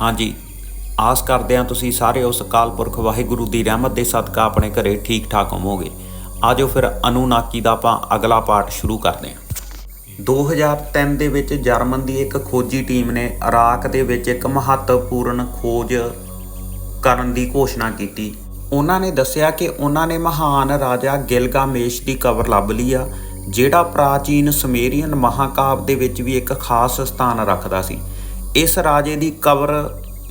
ਹਾਂਜੀ। ਆਸ ਕਰਦੇ ਹਾਂ ਤੁਸੀਂ ਸਾਰੇ ਉਸ ਅਕਾਲ ਪੁਰਖ ਵਾਹਿਗੁਰੂ ਦੀ ਰਹਿਮਤ ਦੇ ਸਦਕਾ ਆਪਣੇ ਘਰੇ ਠੀਕ ਠਾਕ ਹੋਵੋਗੇ। ਆਜੋ ਫਿਰ ਅਨੂਨਾਕੀ ਦਾ ਆਪਾਂ ਅਗਲਾ ਪਾਠ ਸ਼ੁਰੂ ਕਰਦੇ ਹਾਂ। 2003 ਦੇ ਵਿੱਚ ਜਰਮਨ ਦੀ ਇੱਕ ਖੋਜੀ ਟੀਮ ਨੇ ਇਰਾਕ ਦੇ ਵਿੱਚ ਇੱਕ ਮਹੱਤਵਪੂਰਨ ਖੋਜ ਕਰਨ ਦੀ ਘੋਸ਼ਣਾ ਕੀਤੀ। ਉਹਨਾਂ ਨੇ ਦੱਸਿਆ ਕਿ ਉਹਨਾਂ ਨੇ ਮਹਾਨ ਰਾਜਾ ਗਿਲਗਾਮੇਸ਼ ਦੀ ਕਬਰ ਲੱਭ ਲਈ ਆ, ਜਿਹੜਾ ਪ੍ਰਾਚੀਨ ਸਮੇਰੀਅਨ ਮਹਾਕਾਵ ਦੇ ਵਿੱਚ ਵੀ ਇੱਕ ਖਾਸ ਸਥਾਨ ਰੱਖਦਾ ਸੀ। ਇਸ ਰਾਜੇ ਦੀ ਕਬਰ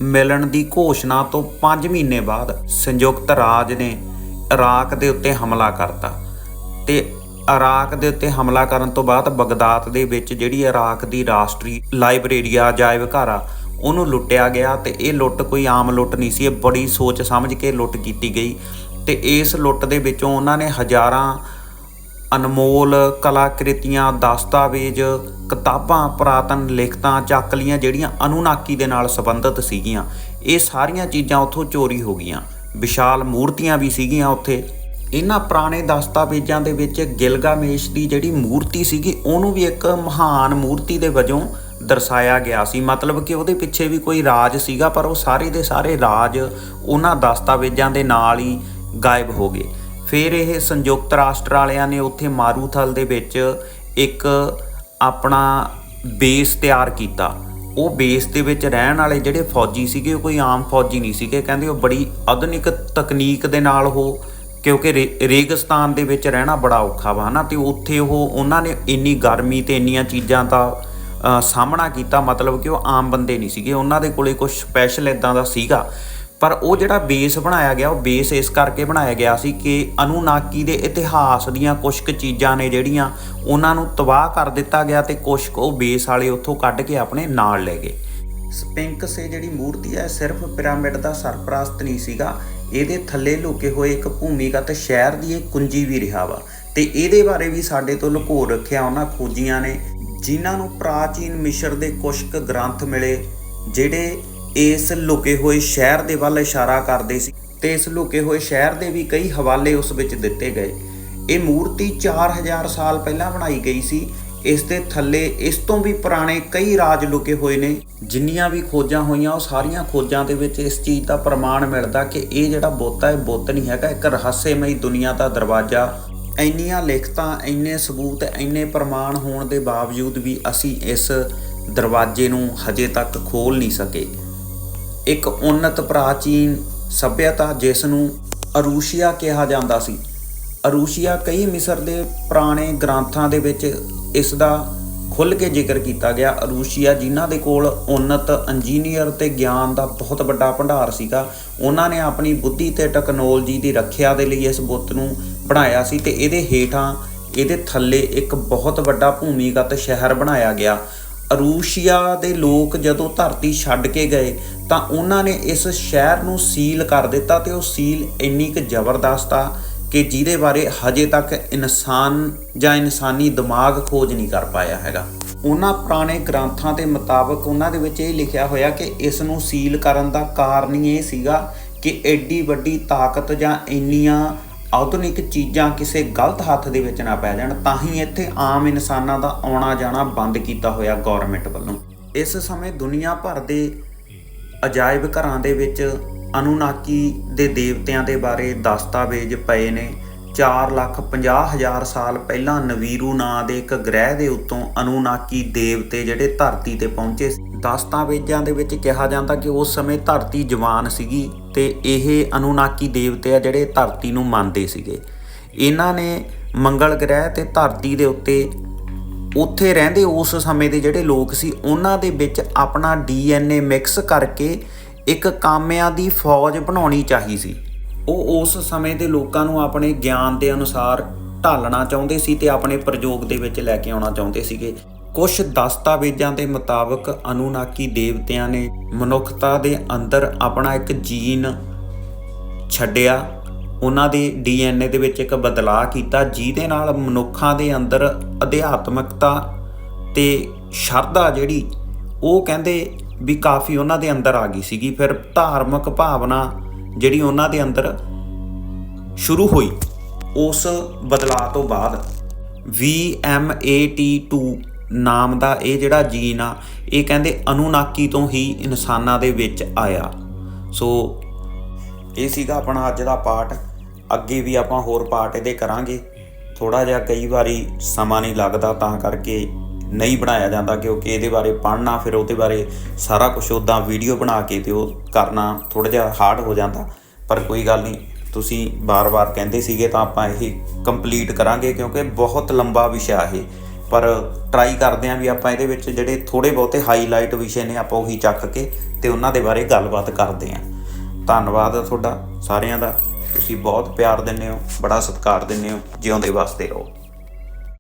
ਮਿਲਣ ਦੀ ਘੋਸ਼ਣਾ ਤੋਂ 5 ਮਹੀਨੇ ਬਾਅਦ ਸੰਯੁਕਤ ਰਾਜ ਨੇ ਇਰਾਕ ਦੇ ਉੱਤੇ ਹਮਲਾ ਕਰਤਾ ਤੇ ਇਰਾਕ ਦੇ ਉੱਤੇ ਹਮਲਾ ਕਰਨ ਤੋਂ ਬਾਅਦ ਬਗਦਾਦ ਦੇ ਵਿੱਚ ਜਿਹੜੀ ਇਰਾਕ ਦੀ ਰਾਸ਼ਟਰੀ ਲਾਇਬ੍ਰੇਰੀ ਆ, ਅਜਾਇਬ ਘਰ ਆ, ਉਹਨੂੰ ਲੁੱਟਿਆ ਗਿਆ ਤੇ ਇਹ ਲੁੱਟ ਕੋਈ ਆਮ ਲੁੱਟ ਨਹੀਂ ਸੀ, ਇਹ ਬੜੀ ਸੋਚ ਸਮਝ ਕੇ ਲੁੱਟ ਕੀਤੀ ਗਈ ਤੇ ਇਸ ਲੁੱਟ ਦੇ ਵਿੱਚੋਂ ਉਹਨਾਂ ਨੇ ਹਜ਼ਾਰਾਂ ਅਨਮੋਲ ਕਲਾਕ੍ਰਿਤੀਆਂ, ਦਸਤਾਵੇਜ਼, ਕਿਤਾਬਾਂ, ਪੁਰਾਤਨ ਲਿਖਤਾਂ ਚੱਕਲੀਆਂ ਜਿਹੜੀਆਂ ਅਨੂਨਾਕੀ ਦੇ ਨਾਲ ਸੰਬੰਧਿਤ ਸੀਗੀਆਂ। ਇਹ ਸਾਰੀਆਂ ਚੀਜ਼ਾਂ ਉੱਥੋਂ ਚੋਰੀ ਹੋ ਗਈਆਂ। ਵਿਸ਼ਾਲ ਮੂਰਤੀਆਂ ਵੀ ਸੀਗੀਆਂ ਉੱਥੇ। ਇਹਨਾਂ ਪੁਰਾਣੇ ਦਸਤਾਵੇਜ਼ਾਂ ਦੇ ਵਿੱਚ ਗਿਲਗਾਮੇਸ਼ ਦੀ ਜਿਹੜੀ ਮੂਰਤੀ ਸੀਗੀ, ਉਹਨੂੰ ਵੀ ਇੱਕ ਮਹਾਨ ਮੂਰਤੀ ਦੇ ਵਜੋਂ ਦਰਸਾਇਆ ਗਿਆ ਸੀ। ਮਤਲਬ ਕਿ ਉਹਦੇ ਪਿੱਛੇ ਵੀ ਕੋਈ ਰਾਜ ਸੀਗਾ, ਪਰ ਉਹ ਸਾਰੇ ਦੇ ਸਾਰੇ ਰਾਜ ਉਹਨਾਂ ਦਸਤਾਵੇਜ਼ਾਂ ਦੇ ਨਾਲ ਹੀ ਗਾਇਬ ਹੋ ਗਏ। ਫਿਰ ਇਹ ਸੰਯੁਕਤ ਰਾਸ਼ਟਰ ਵਾਲਿਆਂ ਨੇ ਉੱਥੇ ਮਾਰੂਥਲ ਦੇ ਵਿੱਚ ਇੱਕ ਆਪਣਾ ਬੇਸ ਤਿਆਰ ਕੀਤਾ। ਉਹ ਬੇਸ ਦੇ ਵਿੱਚ ਰਹਿਣ ਵਾਲੇ ਜਿਹੜੇ ਫੌਜੀ ਸੀਗੇ, ਉਹ ਕੋਈ ਆਮ ਫੌਜੀ ਨਹੀਂ ਸੀਗੇ। ਕਹਿੰਦੇ ਉਹ ਬੜੀ ਆਧੁਨਿਕ ਤਕਨੀਕ ਦੇ ਨਾਲ ਉਹ, ਕਿਉਂਕਿ ਰੇ- ਰੇਗਿਸਤਾਨ ਦੇ ਵਿੱਚ ਰਹਿਣਾ ਬੜਾ ਔਖਾ ਵਾ, ਹਨਾ? ਤੇ ਉੱਥੇ ਉਹ, ਉਹਨਾਂ ਨੇ ਇੰਨੀ ਗਰਮੀ ਤੇ ਇੰਨੀਆਂ ਚੀਜ਼ਾਂ ਦਾ ਸਾਹਮਣਾ ਕੀਤਾ। ਮਤਲਬ ਕਿ ਉਹ ਆਮ ਬੰਦੇ ਨਹੀਂ ਸੀਗੇ। ਉਹਨਾਂ ਦੇ ਕੋਲੇ ਕੁਝ ਸਪੈਸ਼ਲ ਇਦਾਂ ਦਾ ਸੀਗਾ। ਪਰ ਉਹ ਜਿਹੜਾ ਬੇਸ ਬਣਾਇਆ ਗਿਆ, ਉਹ ਬੇਸ ਇਸ ਕਰਕੇ ਬਣਾਇਆ ਗਿਆ ਸੀ ਕਿ ਅਨੂਨਾਕੀ ਦੇ ਇਤਿਹਾਸ ਦੀਆਂ ਕੁਝ ਕੁ ਚੀਜ਼ਾਂ ਨੇ ਜਿਹੜੀਆਂ ਉਹਨਾਂ ਨੂੰ ਤਬਾਹ ਕਰ ਦਿੱਤਾ ਗਿਆ ਤੇ ਕੁਝ ਕੁ ਉਹ ਬੇਸ ਵਾਲੇ ਉੱਥੋਂ ਕੱਢ ਕੇ ਆਪਣੇ ਨਾਲ ਲੈ ਗਏ। ਸਪਿੰਕਸ ਇਹ ਜਿਹੜੀ ਮੂਰਤੀ ਹੈ, ਸਿਰਫ ਪਿਰਾਮਿਡ ਦਾ ਸਰਪ੍ਰਸਤ ਨਹੀਂ ਸੀਗਾ, ਇਹਦੇ ਥੱਲੇ ਲੁਕੇ ਹੋਏ ਇੱਕ ਭੂਮੀਗਤ ਸ਼ਹਿਰ ਦੀ ਇਹ ਕੁੰਜੀ ਵੀ ਰਿਹਾ ਵਾ ਤੇ ਇਹਦੇ ਬਾਰੇ ਵੀ ਸਾਡੇ ਤੋਂ ਲੁਕੋ ਰੱਖਿਆ ਉਹਨਾਂ ਖੋਜੀਆਂ ਨੇ, ਜਿਨ੍ਹਾਂ ਨੂੰ ਪ੍ਰਾਚੀਨ ਮਿਸ਼ਰ ਦੇ ਕੁਝ ਕੁ ਗ੍ਰੰਥ ਮਿਲੇ, ਜਿਹੜੇ ਇਸ ਲੁਕੇ ਹੋਏ ਸ਼ਹਿਰ ਦੇ ਵੱਲ ਇਸ਼ਾਰਾ ਕਰਦੇ ਸੀ ਤੇ ਇਸ ਲੁਕੇ ਹੋਏ ਸ਼ਹਿਰ ਦੇ ਵੀ ਕਈ ਹਵਾਲੇ ਉਸ ਵਿੱਚ ਦਿੱਤੇ ਗਏ। ਇਹ ਮੂਰਤੀ 4000 ਸਾਲ ਪਹਿਲਾਂ ਬਣਾਈ ਗਈ ਸੀ। ਇਸ ਦੇ ਥੱਲੇ ਇਸ ਤੋਂ ਵੀ ਪੁਰਾਣੇ ਕਈ ਰਾਜ ਲੁਕੇ ਹੋਏ ਨੇ, ਜਿੰਨੀਆਂ ਵੀ ਖੋਜਾਂ ਹੋਈਆਂ, ਉਹ ਸਾਰੀਆਂ ਖੋਜਾਂ ਦੇ ਵਿੱਚ ਇਸ ਚੀਜ਼ ਦਾ ਪ੍ਰਮਾਣ ਮਿਲਦਾ ਕਿ ਇਹ ਜਿਹੜਾ ਬੁੱਤ ਹੈ, ਇਹ ਬੁੱਤ ਨਹੀਂ ਹੈਗਾ, ਇੱਕ ਰਹੱਸਮਈ ਦੁਨੀਆ ਦਾ ਦਰਵਾਜ਼ਾ। ਇੰਨੀਆਂ ਲਿਖਤਾਂ, ਇੰਨੇ ਸਬੂਤ, ਇੰਨੇ ਪ੍ਰਮਾਣ ਹੋਣ ਦੇ ਬਾਵਜੂਦ ਵੀ ਅਸੀਂ ਇਸ ਦਰਵਾਜ਼ੇ ਨੂੰ ਹਜੇ ਤੱਕ ਖੋਲ ਨਹੀਂ ਸਕੇ। ਇੱਕ ਉન્નਤ ਪ੍ਰਾਚੀਨ ਸੱਭਿਅਤਾ ਜਿਸ ਨੂੰ ਅਰੂਸ਼ੀਆ ਕਿਹਾ ਜਾਂਦਾ ਸੀ। ਅਰੂਸ਼ੀਆ ਕਈ ਮਿਸਰ ਦੇ ਪੁਰਾਣੇ ਗ੍ਰੰਥਾਂ ਦੇ ਵਿੱਚ ਇਸ ਦਾ ਖੁੱਲ ਕੇ ਜ਼ਿਕਰ ਕੀਤਾ ਗਿਆ। ਅਰੂਸ਼ੀਆ ਜਿਨ੍ਹਾਂ ਦੇ ਕੋਲ ਉન્નਤ ਇੰਜੀਨੀਅਰ ਤੇ ਗਿਆਨ ਦਾ ਬਹੁਤ ਵੱਡਾ ਭੰਡਾਰ ਸੀਗਾ, ਉਹਨਾਂ ਨੇ ਆਪਣੀ ਬੁੱਧੀ ਤੇ ਟੈਕਨੋਲੋਜੀ ਦੀ ਰੱਖਿਆ ਦੇ ਲਈ ਇਸ ਬੁੱਤ ਨੂੰ ਬਣਾਇਆ ਸੀ ਤੇ ਇਹਦੇ ਹੇਠਾਂ ਇਹਦੇ ਥੱਲੇ ਇੱਕ ਬਹੁਤ ਵੱਡਾ ਭੂਮੀਗਤ ਸ਼ਹਿਰ ਬਣਾਇਆ ਗਿਆ। ਅਰੂਸ਼ੀਆ ਦੇ ਲੋਕ ਜਦੋਂ ਧਰਤੀ ਛੱਡ ਕੇ ਗਏ ਤਾਂ ਉਹਨਾਂ ਨੇ ਇਸ ਸ਼ਹਿਰ ਨੂੰ ਸੀਲ ਕਰ ਦਿੱਤਾ ਤੇ ਉਹ ਸੀਲ ਇੰਨੀ ਕੁ ਜ਼ਬਰਦਸਤ ਆ ਕਿ ਜਿਹਦੇ ਬਾਰੇ ਹਜੇ ਤੱਕ ਇਨਸਾਨ ਜਾਂ ਇਨਸਾਨੀ ਦਿਮਾਗ ਖੋਜ ਨਹੀਂ ਕਰ ਪਾਇਆ ਹੈਗਾ। ਉਹਨਾਂ ਪੁਰਾਣੇ ਗ੍ਰੰਥਾਂ ਦੇ ਮੁਤਾਬਕ ਉਹਨਾਂ ਦੇ ਵਿੱਚ ਇਹ ਲਿਖਿਆ ਹੋਇਆ ਕਿ ਇਸ ਨੂੰ ਸੀਲ ਕਰਨ ਦਾ ਕਾਰਨ ਹੀ ਇਹ ਸੀਗਾ ਕਿ ਐਡੀ ਵੱਡੀ ਤਾਕਤ ਜਾਂ ਇੰਨੀਆਂ ਆਧੁਨਿਕ ਚੀਜ਼ਾਂ ਕਿਸੇ ਗਲਤ ਹੱਥ ਦੇ ਵਿੱਚ ਨਾ ਪੈ ਜਾਣ, ਤਾਂ ਹੀ ਇੱਥੇ ਆਮ ਇਨਸਾਨਾਂ ਦਾ ਆਉਣਾ ਜਾਣਾ ਬੰਦ ਕੀਤਾ ਹੋਇਆ ਗਵਰਨਮੈਂਟ ਵੱਲੋਂ। ਇਸ ਸਮੇਂ ਦੁਨੀਆ ਭਰ ਦੇ ਅਜਾਇਬ ਘਰਾਂ ਦੇ ਵਿੱਚ ਅਨੂਨਾਕੀ ਦੇ ਦੇਵਤਿਆਂ ਦੇ ਬਾਰੇ ਦਸਤਾਵੇਜ਼ ਪਏ ਨੇ। 4 ਲੱਖ 50 ਹਜ਼ਾਰ ਸਾਲ ਪਹਿਲਾਂ ਨਵੀਰੂ ਨਾਂ ਦੇ ਇੱਕ ਗ੍ਰਹਿ ਦੇ ਉੱਤੋਂ ਅਨੂਨਾਕੀ ਦੇਵਤੇ ਜਿਹੜੇ ਧਰਤੀ ਤੇ ਪਹੁੰਚੇ ਸੀ। ਦਸਤਾਵੇਜ਼ਾਂ ਦੇ ਵਿੱਚ ਕਿਹਾ ਜਾਂਦਾ ਕਿ ਉਸ ਸਮੇਂ ਧਰਤੀ ਜਵਾਨ ਸੀਗੀ ਤੇ ਇਹ ਅਨੂਨਾਕੀ ਦੇਵਤੇ ਆ ਜਿਹੜੇ ਧਰਤੀ ਨੂੰ ਮੰਨਦੇ ਸੀਗੇ ਇਹਨਾਂ ਨੇ ਮੰਗਲ ਗ੍ਰਹਿ ਤੇ ਧਰਤੀ ਦੇ ਉੱਤੇ ਉੱਥੇ ਰਹਿੰਦੇ ਉਸ ਸਮੇਂ ਦੇ ਜਿਹੜੇ ਲੋਕ ਸੀ, ਉਹਨਾਂ ਦੇ ਵਿੱਚ ਆਪਣਾ ਡੀਐਨਏ ਮਿਕਸ ਕਰਕੇ ਇੱਕ ਕਾਮਿਆਂ ਦੀ ਫੌਜ ਬਣਾਉਣੀ ਚਾਹੀ ਸੀ ਉਹ ਉਸ ਸਮੇਂ ਦੇ ਲੋਕਾਂ ਨੂੰ ਆਪਣੇ ਗਿਆਨ ਦੇ ਅਨੁਸਾਰ ਢਾਲਣਾ ਚਾਹੁੰਦੇ ਸੀ ਤੇ ਆਪਣੇ ਪ੍ਰਯੋਗ ਦੇ ਵਿੱਚ ਲੈ ਕੇ ਆਉਣਾ ਚਾਹੁੰਦੇ ਸੀਗੇ। ਕੁਝ ਦਸਤਾਵੇਜ਼ਾਂ ਦੇ ਮੁਤਾਬਕ ਅਨੂਨਾਕੀ ਦੇਵਤਿਆਂ ਨੇ ਮਨੁੱਖਤਾ ਦੇ ਅੰਦਰ ਆਪਣਾ ਇੱਕ ਜੀਨ ਛੱਡਿਆ। ਉਹਨਾਂ ਦੇ ਡੀਐਨਏ ਦੇ ਵਿੱਚ ਇੱਕ ਬਦਲਾਅ ਕੀਤਾ ਜਿਹਦੇ ਨਾਲ ਮਨੁੱਖਾਂ ਦੇ ਅੰਦਰ ਅਧਿਆਤਮਕਤਾ ਤੇ ਸ਼ਰਧਾ ਜਿਹੜੀ, ਉਹ ਕਹਿੰਦੇ ਵੀ ਕਾਫੀ ਉਹਨਾਂ ਦੇ ਅੰਦਰ ਆ ਗਈ ਸੀਗੀ। ਫਿਰ ਧਾਰਮਿਕ ਭਾਵਨਾ ਜਿਹੜੀ ਉਹਨਾਂ ਦੇ ਅੰਦਰ ਸ਼ੁਰੂ ਹੋਈ, ਉਸ ਬਦਲਾਅ ਤੋਂ ਬਾਅਦ VMAT2 ਨਾਮ ਦਾ ਇਹ ਜਿਹੜਾ ਜੀਨ ਆ, ਇਹ ਕਹਿੰਦੇ ਅਨੂਨਾਕੀ ਤੋਂ ਹੀ ਇਨਸਾਨਾਂ ਦੇ ਵਿੱਚ ਆਇਆ। ਸੋ ਇਹ ਸੀਗਾ ਆਪਣਾ ਅੱਜ ਦਾ ਪਾਠ। ਅੱਗੇ ਵੀ ਆਪਾਂ ਹੋਰ ਪਾਠ ਇਹਦੇ ਕਰਾਂਗੇ। ਥੋੜਾ ਜਿਹਾ ਕਈ ਵਾਰੀ ਸਮਾਂ ਨਹੀਂ ਲੱਗਦਾ, ਤਾਂ ਕਰਕੇ ਨਹੀਂ ਬਣਾਇਆ ਜਾਂਦਾ ਕਿਉਂਕਿ ਇਹਦੇ ਬਾਰੇ ਪੜ੍ਹਨਾ, ਫਿਰ ਉਹਦੇ ਬਾਰੇ ਸਾਰਾ ਕੁਝ ਉਦਾਂ ਵੀਡੀਓ ਬਣਾ ਕੇ ਤੇ ਉਹ ਕਰਨਾ ਥੋੜਾ ਜਿਹਾ ਹਾਰਡ ਹੋ ਜਾਂਦਾ। ਪਰ ਕੋਈ ਗੱਲ ਨਹੀਂ, ਤੁਸੀਂ ਬਾਰ-ਬਾਰ ਕਹਿੰਦੇ ਸੀਗੇ ਤਾਂ ਆਪਾਂ ਇਹ ਕੰਪਲੀਟ ਕਰਾਂਗੇ ਕਿਉਂਕਿ ਬਹੁਤ ਲੰਬਾ ਵਿਸ਼ਾ ਇਹ। ਪਰ ਟਰਾਈ ਕਰਦੇ ਆਂ ਵੀ ਆਪਾਂ ਇਹਦੇ ਵਿੱਚ ਜਿਹੜੇ ਥੋੜੇ ਬਹੁਤੇ ਹਾਈਲਾਈਟ ਵਿਸ਼ੇ ਨੇ ਆਪਾਂ ਉਹੀ ਚੱਕ ਕੇ ਤੇ ਉਹਨਾਂ ਦੇ ਬਾਰੇ ਗੱਲਬਾਤ ਕਰਦੇ ਆਂ। ਧੰਨਵਾਦ ਆ ਤੁਹਾਡਾ ਸਾਰਿਆਂ ਦਾ। ਤੁਸੀਂ ਬਹੁਤ ਪਿਆਰ ਦਿੰਦੇ ਹੋ, ਬੜਾ ਸਤਿਕਾਰ ਦਿੰਦੇ ਹੋ, ਜਿਉਂਦੇ ਵਾਸਤੇ ਰਹੋ।